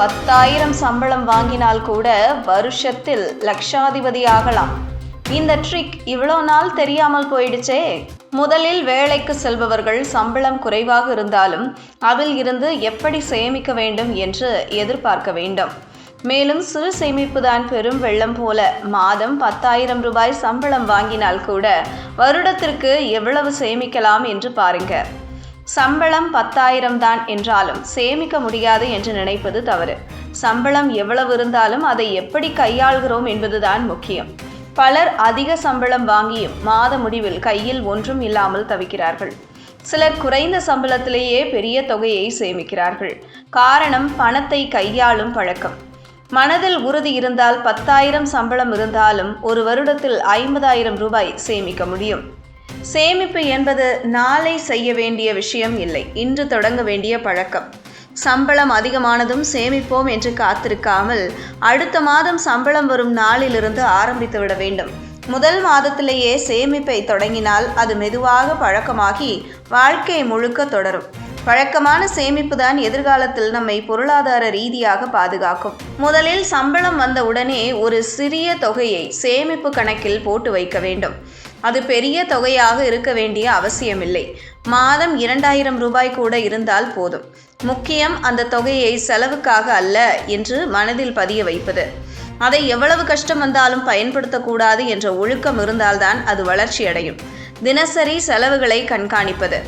பத்தாயிரம் சம்பளம் வாங்கினால் கூட வருஷத்தில் லட்சாதிபதி ஆகலாம். இந்த ட்ரிக் இவ்வளோ நாள் தெரியாமல் போயிடுச்சே. முதலில் வேலைக்கு செல்பவர்கள் சம்பளம் குறைவாக இருந்தாலும் அதில் இருந்து எப்படி சேமிக்க வேண்டும் என்று எதிர்பார்க்க வேண்டும். மேலும் சிறு சேமிப்பு தான் பெரும் வெள்ளம் போல மாதம் பத்தாயிரம் ரூபாய் சம்பளம் வாங்கினால் கூட வருடத்திற்கு எவ்வளவு சேமிக்கலாம் என்று பாருங்க. சம்பளம் பத்தாயிரம் தான் என்றாலும் சேமிக்க முடியாது என்று நினைப்பது தவறு. சம்பளம் எவ்வளவு இருந்தாலும் அதை எப்படி கையாள்கிறோம் என்பதுதான் முக்கியம். பலர் அதிக சம்பளம் வாங்கியும் மாத முடிவில் கையில் ஒன்றும் இல்லாமல் தவிக்கிறார்கள். சிலர் குறைந்த சம்பளத்திலேயே பெரிய தொகையை சேமிக்கிறார்கள். காரணம் பணத்தை கையாளும் பழக்கம். மனதில் உறுதி இருந்தால் பத்தாயிரம் சம்பளம் இருந்தாலும் ஒரு வருடத்தில் ஐம்பதாயிரம் ரூபாய் சேமிக்க முடியும். சேமிப்பு என்பது நாளை செய்ய வேண்டிய விஷயம் இல்லை. இன்று தொடங்க வேண்டிய பழக்கம். சம்பளம் அதிகமானதும் சேமிப்போம் என்று காத்திருக்காமல் அடுத்த மாதம் சம்பளம் வரும் நாளிலிருந்து ஆரம்பித்து விட வேண்டும். முதல் மாதத்திலேயே சேமிப்பை தொடங்கினால் அது மெதுவாக பழக்கமாகி வாழ்க்கை முழுக்க தொடரும். வழக்கமான சேமிப்பு தான் எதிர்காலத்தில் நம்மை பொருளாதார ரீதியாக பாதுகாக்கும். முதலில் சம்பளம் வந்த உடனே ஒரு சிறிய தொகையை சேமிப்பு கணக்கில் போட்டு வைக்க வேண்டும். அது பெரிய தொகையாக இருக்க வேண்டிய அவசியமில்லை. மாதம் இரண்டாயிரம் ரூபாய் கூட இருந்தால் போதும். முக்கியம் அந்த தொகையை செலவுக்காக அல்ல என்று மனதில் பதிய வைப்பது. அதை எவ்வளவு கஷ்டம் வந்தாலும் பயன்படுத்தக்கூடாது என்ற ஒழுக்கம் இருந்தால்தான் அது வளர்ச்சி அடையும் தினசரி செலவுகளை கண்காணிப்பது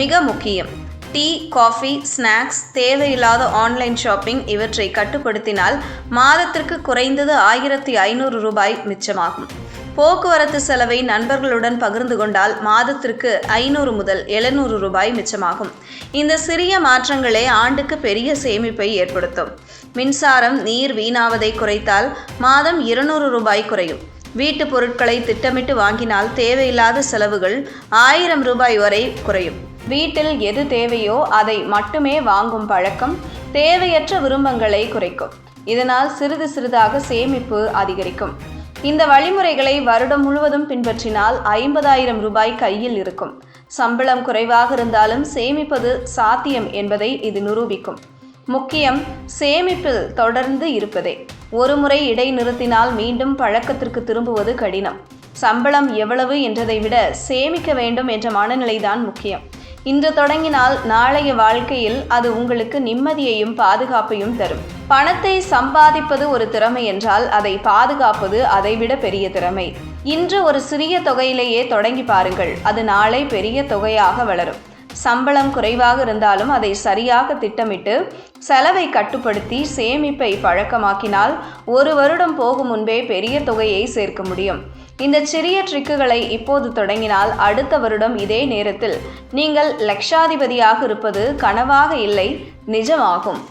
மிக முக்கியம். டீ காஃபி ஸ்நாக்ஸ் தேவையில்லாத ஆன்லைன் ஷாப்பிங் இவற்றை கட்டுப்படுத்தினால் மாதத்திற்கு குறைந்தது ஆயிரத்தி ஐநூறு ரூபாய் மிச்சமாகும். போக்குவரத்து செலவை நண்பர்களுடன் பகிர்ந்து கொண்டால் மாதத்திற்கு ஐநூறு முதல் எழுநூறு ரூபாய் மிச்சமாகும். இந்த சிறிய மாற்றங்களே ஆண்டுக்கு பெரிய சேமிப்பை ஏற்படுத்தும். மின்சாரம் நீர் வீணாவதை குறைத்தால் மாதம் இருநூறு ரூபாய் குறையும். வீட்டு பொருட்களை திட்டமிட்டு வாங்கினால் தேவையில்லாத செலவுகள் ஆயிரம் ரூபாய் வரை குறையும். வீட்டில் எது தேவையோ அதை மட்டுமே வாங்கும் பழக்கம் தேவையற்ற விரும்பங்களை குறைக்கும். இதனால் சிறிது சிறிதாக சேமிப்பு அதிகரிக்கும். இந்த வழிமுறைகளை வருடம் முழுவதும் பின்பற்றினால் ஐம்பதாயிரம் ரூபாய் கையில் இருக்கும். சம்பளம் குறைவாக இருந்தாலும் சேமிப்பது சாத்தியம் என்பதை இது நிரூபிக்கும். முக்கியம் சேமிப்பில் தொடர்ந்து இருப்பதே. ஒருமுறை இடைநிறுத்தினால் மீண்டும் பழக்கத்திற்கு திரும்புவது கடினம். சம்பளம் எவ்வளவு என்றதை விட சேமிக்க வேண்டும் என்ற மனநிலைதான் முக்கியம். இன்று தொடங்கினால் நாளைய வாழ்க்கையில் அது உங்களுக்கு நிம்மதியையும் பாதுகாப்பையும் தரும். பணத்தை சம்பாதிப்பது ஒரு திறமை என்றால் அதை பாதுகாப்பது அதைவிட பெரிய திறமை. இன்று ஒரு சிறிய தொகையிலேயே தொடங்கி பாருங்கள். அது நாளை பெரிய தொகையாக வளரும். சம்பளம் குறைவாக இருந்தாலும் அதை சரியாக திட்டமிட்டு செலவை கட்டுப்படுத்தி சேமிப்பை பழக்கமாக்கினால் ஒரு வருடம் போகும் முன்பே பெரிய தொகையை சேர்க்க முடியும். இந்த சிறிய ட்ரிக்குகளை இப்போது தொடங்கினால் அடுத்த வருடம் இதே நேரத்தில் நீங்கள் லட்சாதிபதியாக இருப்பது கனவாக இல்லை நிஜமாகும்.